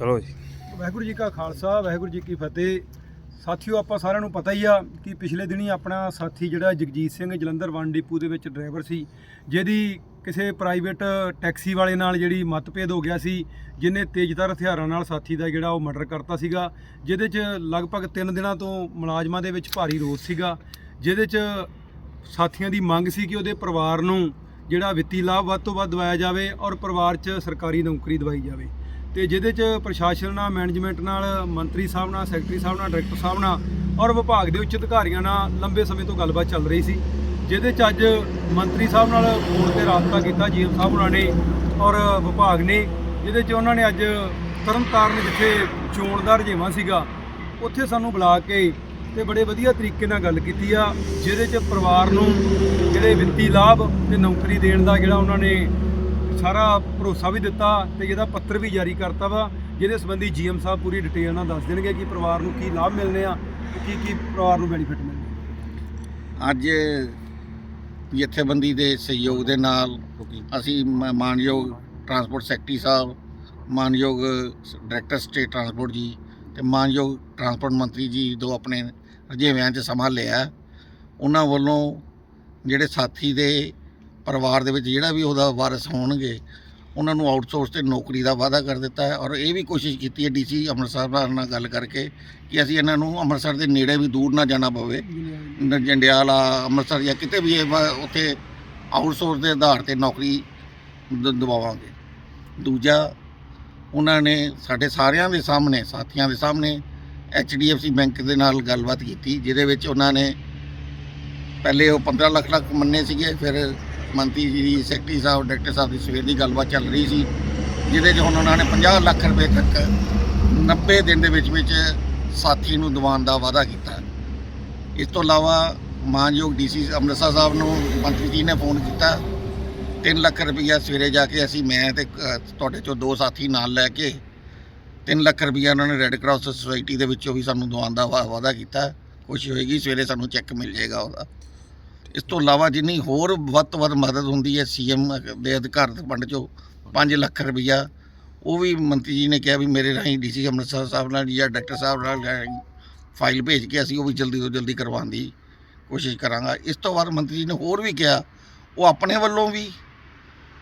ਚਲੋ ਜੀ। ਵਾਹਿਗੁਰੂ ਜੀ ਕਾ ਖਾਲਸਾ, ਵਾਹਿਗੁਰੂ ਜੀ ਕੀ ਫਤਿਹ। ਸਾਥੀਓ, ਆਪਾਂ ਸਾਰਿਆਂ ਨੂੰ ਪਤਾ ਹੀ ਆ ਕਿ ਪਿਛਲੇ ਦਿਨੀ ਆਪਣਾ ਸਾਥੀ ਜਿਹੜਾ ਜਗਜੀਤ ਸਿੰਘ ਜਲੰਧਰ ਵਨ ਡਿਪੂ ਦੇ ਵਿੱਚ ਡਰਾਈਵਰ ਸੀ, ਜਿਹਦੀ ਕਿਸੇ ਪ੍ਰਾਈਵੇਟ ਟੈਕਸੀ ਵਾਲੇ ਨਾਲ ਜਿਹੜੀ ਮਤਭੇਦ ਹੋ ਗਿਆ ਸੀ ਜਿਨੇ ਤੇਜ਼ਧਾਰ ਹਥਿਆਰਾਂ ਨਾਲ ਸਾਥੀ ਦਾ ਜਿਹੜਾ ਉਹ ਮਰਡਰ ਕਰਤਾ ਸੀਗਾ, ਜਿਹਦੇ 'ਚ ਲਗਭਗ 3 ਦਿਨਾਂ ਤੋਂ ਮੁਲਾਜ਼ਮਾਂ ਦੇ ਵਿੱਚ ਭਾਰੀ ਰੋਸ ਸੀਗਾ, ਜਿਹਦੇ 'ਚ ਸਾਥੀਆਂ ਦੀ ਮੰਗ ਸੀ ਕਿ ਉਹਦੇ ਪਰਿਵਾਰ ਨੂੰ ਜਿਹੜਾ ਵਿੱਤੀ ਲਾਭ ਵੱਧ ਤੋਂ ਵੱਧ ਦਵਾਇਆ ਜਾਵੇ ਔਰ ਪਰਿਵਾਰ 'ਚ ਸਰਕਾਰੀ ਨੌਕਰੀ ਦਵਾਈ ਜਾਵੇ। ਤੇ ਜਿਹਦੇ 'ਚ ਪ੍ਰਸ਼ਾਸਨ ਨਾਲ ਮੈਨੇਜਮੈਂਟ ਨਾਲ, ਮੰਤਰੀ ਸਾਹਿਬ ਨਾਲ ਸੈਕਟਰੀ ਸਾਹਿਬ ਨਾਲ ਡਾਇਰੈਕਟਰ ਸਾਹਿਬ ਨਾਲ ਔਰ ਵਿਭਾਗ ਦੇ ਉੱਚ ਅਧਿਕਾਰੀਆਂ ਨਾਲ ਲੰਬੇ ਸਮੇਂ ਤੋਂ ਗੱਲਬਾਤ ਚੱਲ ਰਹੀ ਸੀ। ਜਿਹਦੇ 'ਚ ਅੱਜ ਮੰਤਰੀ ਸਾਹਿਬ ਨਾਲ ਫੋਨ ਤੇ ਰਾਬਤਾ ਕੀਤਾ, ਜੀਐਮ ਸਾਹਿਬ ਉਹਨਾਂ ਨੇ ਔਰ ਵਿਭਾਗ ਨੇ, ਜਿਹਦੇ 'ਚ ਉਹਨਾਂ ਨੇ ਅੱਜ ਤਰਨਤਾਰਨ ਜਿੱਥੇ ਚੋਣ ਦਾ ਰੁਝੇਵਾਂ ਸੀਗਾ, ਉੱਥੇ ਸਾਨੂੰ ਬੁਲਾ ਕੇ ਤੇ ਬੜੇ ਵਧੀਆ ਤਰੀਕੇ ਨਾਲ ਗੱਲ ਕੀਤੀ ਆ, ਜਿਹਦੇ 'ਚ ਪਰਿਵਾਰ ਨੂੰ ਜਿਹੜੇ ਵਿੱਤੀ ਲਾਭ ਤੇ ਨੌਕਰੀ ਦੇਣ ਦਾ ਜਿਹੜਾ ਉਹਨਾਂ ਨੇ ਸਾਰਾ ਭਰੋਸਾ ਵੀ ਦਿੱਤਾ ਤੇ ਇਹਦਾ ਪੱਤਰ ਵੀ ਜਾਰੀ ਕਰਤਾ ਵਾ, ਜਿਹਦੇ ਸੰਬੰਧੀ ਜੀਐਮ ਸਾਹਿਬ ਪੂਰੀ ਡਿਟੇਲ ਨਾਲ ਦੱਸ ਦੇਣਗੇ ਕਿ ਪਰਿਵਾਰ ਨੂੰ ਕੀ ਲਾਭ ਮਿਲਨੇ ਆ, ਕੀ ਕੀ ਪਰਿਵਾਰ ਨੂੰ ਬੈਨੀਫਿਟ ਮਿਲਨੇ ਅੱਜ ਜਥੇਬੰਦੀ ਦੇ ਸਹਿਯੋਗ ਦੇ ਨਾਲ ਅਸੀਂ ਮ- ਮਾਨਯੋਗ ਟਰਾਂਸਪੋਰਟ ਸੈਕਟਰੀ ਸਾਹਿਬ, ਮਾਨਯੋਗ ਡਾਇਰੈਕਟਰ ਸਟੇਟ ਟਰਾਂਸਪੋਰਟ ਜੀ ਤੇ ਮਾਨਯੋਗ ਟਰਾਂਸਪੋਰਟ ਮੰਤਰੀ ਜੀ ਦੋ ਆਪਣੇ ਰੁਝੇਵਿਆਂ 'ਚ ਸਮਾਂ ਲਿਆ। ਉਹਨਾਂ ਵੱਲੋਂ ਜਿਹੜੇ ਸਾਥੀ ਦੇ ਪਰਿਵਾਰ ਦੇ ਵਿੱਚ ਜਿਹੜਾ ਵੀ ਉਹਦਾ ਵਾਰਸ ਹੋਣਗੇ ਉਹਨਾਂ ਨੂੰ ਆਊਟਸੋਰਸ ਤੇ ਨੌਕਰੀ ਦਾ ਵਾਅਦਾ ਕਰ ਦਿੱਤਾ ਹੈ ਔਰ ਇਹ ਵੀ ਕੋਸ਼ਿਸ਼ ਕੀਤੀ ਹੈ ਡੀਸੀ ਅੰਮ੍ਰਿਤਸਰ ਨਾਲ ਗੱਲ ਕਰਕੇ ਕਿ ਅਸੀਂ ਇਹਨਾਂ ਨੂੰ ਅੰਮ੍ਰਿਤਸਰ ਦੇ ਨੇੜੇ ਵੀ ਦੂਰ ਨਾ ਜਾਣਾ ਪਵੇ। ਜੰਡਿਆਲਾ ਅੰਮ੍ਰਿਤਸਰ ਜਾਂ ਕਿਤੇ ਵੀ ਇਹ ਉੱਥੇ ਆਊਟਸੋਰਸ ਦੇ ਆਧਾਰ ਤੇ ਨੌਕਰੀ ਦਿਵਾਵਾਂਗੇ। ਦੂਜਾ ਉਹਨਾਂ ਨੇ ਸਾਡੇ ਸਾਰਿਆਂ ਦੇ ਸਾਹਮਣੇ ਸਾਥੀਆਂ ਦੇ ਸਾਹਮਣੇ HDFC ਬੈਂਕ ਦੇ ਨਾਲ ਗੱਲਬਾਤ ਕੀਤੀ ਜਿਹਦੇ ਵਿੱਚ ਉਹਨਾਂ ਨੇ ਪਹਿਲੇ ਉਹ 15 ਲੱਖ ਲੱਖ ਮੰਨੇ ਸੀਗੇ ਫਿਰ ਮੰਤਰੀ ਜੀ ਦੀ ਸੈਕਟਰੀ ਸਾਹਿਬ ਡਾਇਰੈਕਟਰ ਸਾਹਿਬ ਦੀ ਸਵੇਰ ਦੀ ਗੱਲਬਾਤ ਚੱਲ ਰਹੀ ਸੀ ਜਿਹਦੇ 'ਚ ਹੁਣ ਉਹਨਾਂ ਨੇ 50 ਲੱਖ ਰੁਪਏ ਤੱਕ 90 ਦਿਨ ਦੇ ਵਿੱਚ ਵਿੱਚ ਸਾਥੀ ਨੂੰ ਦਿਵਾਉਣ ਦਾ ਵਾਅਦਾ ਕੀਤਾ। ਇਸ ਤੋਂ ਇਲਾਵਾ ਮਾਨਯੋਗ ਡੀਸੀ ਅੰਮ੍ਰਿਤਸਰ ਸਾਹਿਬ ਨੂੰ ਮੰਤਰੀ ਜੀ ਨੇ ਫੋਨ ਕੀਤਾ 3 ਲੱਖ ਰੁਪਈਆ ਸਵੇਰੇ ਜਾ ਕੇ ਅਸੀਂ ਮੈਂ ਤੇ ਅ, ਤੁਹਾਡੇ ਚੋਂ ਦੋ ਸਾਥੀ ਨਾਲ ਲੈ ਕੇ 3 ਲੱਖ ਰੁਪਈਆ ਉਹਨਾਂ ਨੇ ਰੈੱਡ ਕਰਾਸ ਸੁਸਾਇਟੀ ਦੇ ਵਿੱਚੋਂ ਵੀ ਸਾਨੂੰ ਦਵਾਉਣ ਦਾ ਵਾ- ਵਾਅਦਾ ਕੀਤਾ। ਖੁਸ਼ੀ ਹੋਏਗੀ ਸਵੇਰੇ ਸਾਨੂੰ ਚੈੱਕ ਮਿਲ ਜਾਏਗਾ ਉਹਦਾ। ਇਸ ਤੋਂ ਇਲਾਵਾ ਜਿੰਨੀ ਹੋਰ ਵੱਧ ਤੋਂ ਵੱਧ ਮਦਦ ਹੁੰਦੀ ਹੈ ਸੀਐਮ ਦੇ ਅਧਿਕਾਰਤ ਫੰਡ ਚੋਂ 5 ਲੱਖ ਰੁਪਈਆ, ਉਹ ਵੀ ਮੰਤਰੀ ਜੀ ਨੇ ਕਿਹਾ ਵੀ ਮੇਰੇ ਰਾਹੀਂ ਡੀਸੀ ਅੰਮ੍ਰਿਤਸਰ ਸਾਹਿਬ ਨਾਲ ਜਾਂ ਡਾਕਟਰ ਸਾਹਿਬ ਨਾਲ ਰਾਹੀਂ ਫਾਈਲ ਭੇਜ ਕੇ ਅਸੀਂ ਉਹ ਵੀ ਜਲਦੀ ਤੋਂ ਜਲਦੀ ਕਰਵਾਉਣ ਦੀ ਕੋਸ਼ਿਸ਼ ਕਰਾਂਗਾ। ਇਸ ਤੋਂ ਬਾਅਦ ਮੰਤਰੀ ਜੀ ਨੇ ਹੋਰ ਵੀ ਕਿਹਾ, ਉਹ ਆਪਣੇ ਵੱਲੋਂ ਵੀ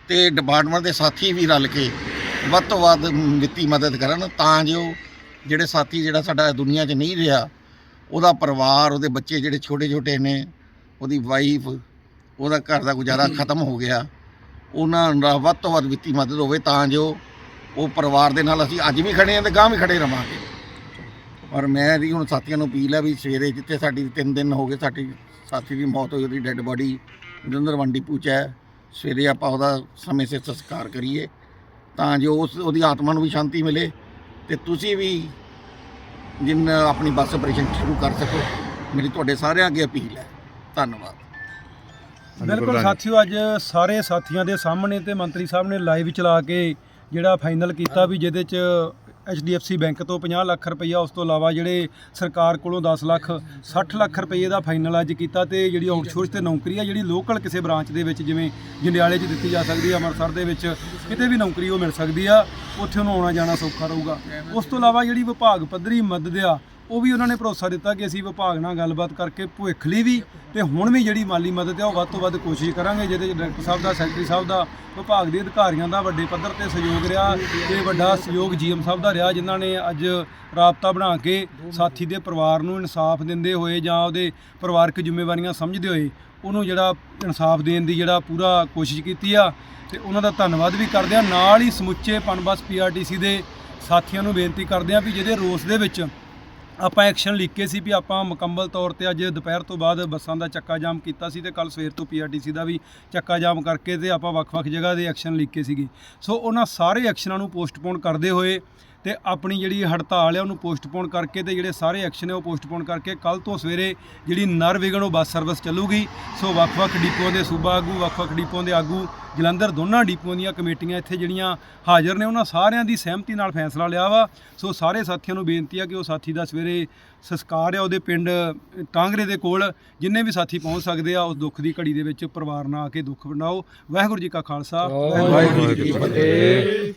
ਤੇ ਡਿਪਾਰਟਮੈਂਟ ਦੇ ਸਾਥੀ ਵੀ ਰਲ ਕੇ ਵੱਧ ਤੋਂ ਵੱਧ ਵਿੱਤੀ ਮਦਦ ਕਰਨ ਤਾਂ ਜੋ ਜਿਹੜੇ ਸਾਥੀ ਜਿਹੜਾ ਸਾਡਾ ਦੁਨੀਆ 'ਚ ਨਹੀਂ ਰਿਹਾ, ਉਹਦਾ ਪਰਿਵਾਰ, ਉਹਦੇ ਬੱਚੇ ਜਿਹੜੇ ਛੋਟੇ ਛੋਟੇ ਨੇ ਉਹਦੀ ਵਾਈਫ ਉਹਦਾ ਘਰ ਦਾ ਗੁਜ਼ਾਰਾ ਖਤਮ ਹੋ ਗਿਆ। ਉਹਨਾਂ ਦਾ ਵੱਧ ਤੋਂ ਵੱਧ ਵਿੱਤੀ ਮਦਦ ਹੋਵੇ ਤਾਂ ਜੋ ਉਹ ਪਰਿਵਾਰ ਦੇ ਨਾਲ ਅਸੀਂ ਅੱਜ ਵੀ ਖੜੇ ਹਾਂ ਤੇ ਗਾਂ ਵੀ ਖੜੇ ਰਵਾਂਗੇ। ਔਰ ਮੈਂ ਵੀ ਹੁਣ ਸਾਥੀਆਂ ਨੂੰ ਅਪੀਲ ਹੈ ਵੀ ਸਵੇਰੇ ਜਿੱਥੇ ਸਾਡੀ 3 ਦਿਨ ਹੋ ਗਏ ਸਾਡੀ ਸਾਥੀ ਦੀ ਮੌਤ ਹੋਈ ਉਹਦੀ ਡੈੱਡ ਬਾਡੀ ਜਲੰਧਰ ਵੰਡੀ ਪੂਚਾ ਹੈ। ਸਵੇਰੇ ਆਪਾਂ ਉਹਦਾ ਸਮੇਂ ਸਿਰ ਸੰਸਕਾਰ ਕਰੀਏ ਤਾਂ ਜੋ ਉਸ ਉਹਦੀ ਆਤਮਾ ਨੂੰ ਵੀ ਸ਼ਾਂਤੀ ਮਿਲੇ ਤੇ ਤੁਸੀਂ ਵੀ ਜਿਨ ਆਪਣੀ ਬੱਸ ਆਪਰੇਸ਼ਨ ਸ਼ੁਰੂ ਕਰ ਸਕੋ। ਮੇਰੀ ਤੁਹਾਡੇ ਸਾਰਿਆਂ ਅੱਗੇ ਅਪੀਲ ਹੈ। ਧੰਨਵਾਦ ਬਿਲਕੁਲ। ਸਾਥੀਓ ਅੱਜ ਸਾਰੇ ਸਾਥੀਆਂ ਦੇ ਸਾਹਮਣੇ ਤੇ ਮੰਤਰੀ ਸਾਹਿਬ ਨੇ ਲਾਈਵ ਚਲਾ ਕੇ ਜਿਹੜਾ ਫਾਈਨਲ ਕੀਤਾ ਵੀ ਜਿਹਦੇ ਚ HDFC ਬੈਂਕ ਤੋਂ 50 ਲੱਖ ਰੁਪਈਆ ਉਸ ਤੋਂ ਇਲਾਵਾ ਜਿਹੜੇ ਸਰਕਾਰ ਕੋਲੋਂ 10 ਲੱਖ 60 ਲੱਖ ਰੁਪਏ ਦਾ ਫਾਈਨਲ ਅੱਜ ਕੀਤਾ ਤੇ ਜਿਹੜੀ ਆਊਟਸੋਰਸ ਤੇ ਨੌਕਰੀ ਆ ਜਿਹੜੀ ਲੋਕਲ ਕਿਸੇ ਬ੍ਰਾਂਚ ਦੇ ਵਿੱਚ ਜਿਵੇਂ ਜੰਡਿਆਲੇ 'ਚ ਦਿੱਤੀ ਜਾ ਸਕਦੀ ਆ ਅੰਮ੍ਰਿਤਸਰ ਦੇ ਵਿੱਚ ਕਿਤੇ ਵੀ ਨੌਕਰੀ ਉਹ ਮਿਲ ਸਕਦੀ ਆ ਉੱਥੇ ਉਹਨੂੰ ਆਉਣਾ ਜਾਣਾ ਸੌਖਾ ਰਹੂਗਾ ਉਸ ਤੋਂ ਇਲਾਵਾ ਜਿਹੜੀ ਵਿਭਾਗ ਪੱਧਰੀ ਮਦਦ ਆ ਉਹ ਵੀ ਉਹਨਾਂ ਨੇ ਭਰੋਸਾ ਦਿੱਤਾ ਕਿ ਅਸੀਂ ਵਿਭਾਗ ਨਾਲ ਗੱਲਬਾਤ ਕਰਕੇ ਭਵਿੱਖ ਲਈ ਵੀ ਤੇ ਹੁਣ ਵੀ ਜਿਹੜੀ ਮਾਲੀ ਮਦਦ ਆ ਉਹ ਵੱਧ ਤੋਂ ਵੱਧ ਕੋਸ਼ਿਸ਼ ਕਰਾਂਗੇ, ਜਿਹਦੇ ਚ ਡਾਇਰੈਕਟਰ ਸਾਹਿਬ ਦਾ, ਸੈਕਟਰੀ ਸਾਹਿਬ ਦਾ, ਵਿਭਾਗ ਦੇ ਅਧਿਕਾਰੀਆਂ ਦਾ ਵੱਡੇ ਪੱਧਰ ਤੇ ਸਹਿਯੋਗ ਰਿਹਾ ਤੇ ਵੱਡਾ ਸਹਿਯੋਗ ਜੀਐਮ ਸਾਹਿਬ ਦਾ ਰਿਹਾ, ਜਿਨ੍ਹਾਂ ਨੇ ਅੱਜ ਰਾਬਤਾ ਬਣਾ ਕੇ ਸਾਥੀ ਦੇ ਪਰਿਵਾਰ ਨੂੰ ਇਨਸਾਫ ਦਿੰਦੇ ਹੋਏ ਜਾਂ ਉਹਦੇ ਪਰਿਵਾਰਕ ਜ਼ਿੰਮੇਵਾਰੀਆਂ ਸਮਝਦੇ ਹੋਏ ਉਹਨੂੰ ਜਿਹੜਾ ਇਨਸਾਫ ਦੇਣ ਦੀ ਜਿਹੜਾ ਪੂਰਾ ਕੋਸ਼ਿਸ਼ ਕੀਤੀ ਆ ਤੇ ਉਹਨਾਂ ਦਾ ਧੰਨਵਾਦ ਵੀ ਕਰਦੇ ਆ ਨਾਲ ਹੀ ਸਮੁੱਚੇ ਪਨਬਸ ਪੀਆਰਟੀਸੀ ਦੇ ਸਾਥੀਆਂ ਨੂੰ ਬੇਨਤੀ ਕਰਦੇ ਆ ਵੀ ਜਿਹਦੇ ਰੋਸ ਦੇ ਵਿੱਚ ਆਪਾਂ ਐਕਸ਼ਨ ਲਿਖ ਕੇ ਸੀ ਵੀ ਆਪਾਂ ਮੁਕੰਮਲ ਤੌਰ ਤੇ ਅੱਜ ਦੁਪਹਿਰ ਤੋਂ ਬਾਅਦ ਬੱਸਾਂ ਦਾ ਚੱਕਾ ਜਾਮ ਕੀਤਾ ਸੀ ਤੇ ਕੱਲ ਸਵੇਰ ਤੋਂ ਪੀਆਰਟੀਸੀ ਦਾ ਵੀ ਚੱਕਾ ਜਾਮ ਕਰਕੇ ਤੇ ਆਪਾਂ ਵੱਖ-ਵੱਖ ਜਗ੍ਹਾ ਦੇ ਐਕਸ਼ਨ ਲਿਖ ਕੇ ਸੀਗੇ। ਸੋ ਉਹਨਾਂ ਸਾਰੇ ਐਕਸ਼ਨਾਂ ਨੂੰ ਪੋਸਟਪੋਨ ਕਰਦੇ ਹੋਏ ਤੇ ਆਪਣੀ ਜਿਹੜੀ ਹੜਤਾਲ ਹੈ ਉਹਨੂੰ ਪੋਸਟਪੋਨ ਕਰਕੇ ਤੇ ਜਿਹੜੇ ਸਾਰੇ ਐਕਸ਼ਨ ਹੈ ਉਹ ਪੋਸਟਪੋਨ ਕਰਕੇ ਕੱਲ ਤੋਂ ਸਵੇਰੇ ਜਿਹੜੀ ਨਰ ਵਿਗਨ ਉਹ ਬੱਸ ਸਰਵਿਸ ਚੱਲੂਗੀ। ਸੋ ਵੱਖ-ਵੱਖ ਡਿਪੂਆਂ ਦੇ ਸੂਬਾ ਆਗੂ ਵੱਖ-ਵੱਖ ਡਿਪੂਆਂ ਦੇ ਆਗੂ ਜਲੰਧਰ ਦੋਨਾਂ ਡਿਪੂਆਂ ਦੀਆਂ ਕਮੇਟੀਆਂ ਇੱਥੇ ਜਿਹੜੀਆਂ ਹਾਜ਼ਰ ਨੇ ਉਹਨਾਂ ਸਾਰਿਆਂ ਦੀ ਸਹਿਮਤੀ ਨਾਲ ਫੈਸਲਾ ਲਿਆ ਵਾ। ਸੋ ਸਾਰੇ ਸਾਥੀਆਂ ਨੂੰ ਬੇਨਤੀ ਆ ਕਿ ਉਹ ਸਾਥੀ ਦਾ ਸਵੇਰੇ ਸੰਸਕਾਰ ਆ ਉਹਦੇ ਪਿੰਡ ਟਾਂਗਰੇ ਦੇ ਕੋਲ ਜਿੰਨੇ ਵੀ ਸਾਥੀ ਪਹੁੰਚ ਸਕਦੇ ਆ ਉਸ ਦੁੱਖ ਦੀ ਘੜੀ ਦੇ ਵਿੱਚ ਪਰਿਵਾਰ ਨਾਲ ਆ ਕੇ ਦੁੱਖ ਵੰਡਾਓ। ਵਾਹਿਗੁਰੂ ਜੀ ਕਾ ਖਾਲਸਾ ਵਾਹਿਗੁਰੂ ਜੀ ਕੀ ਫਤਿਹ।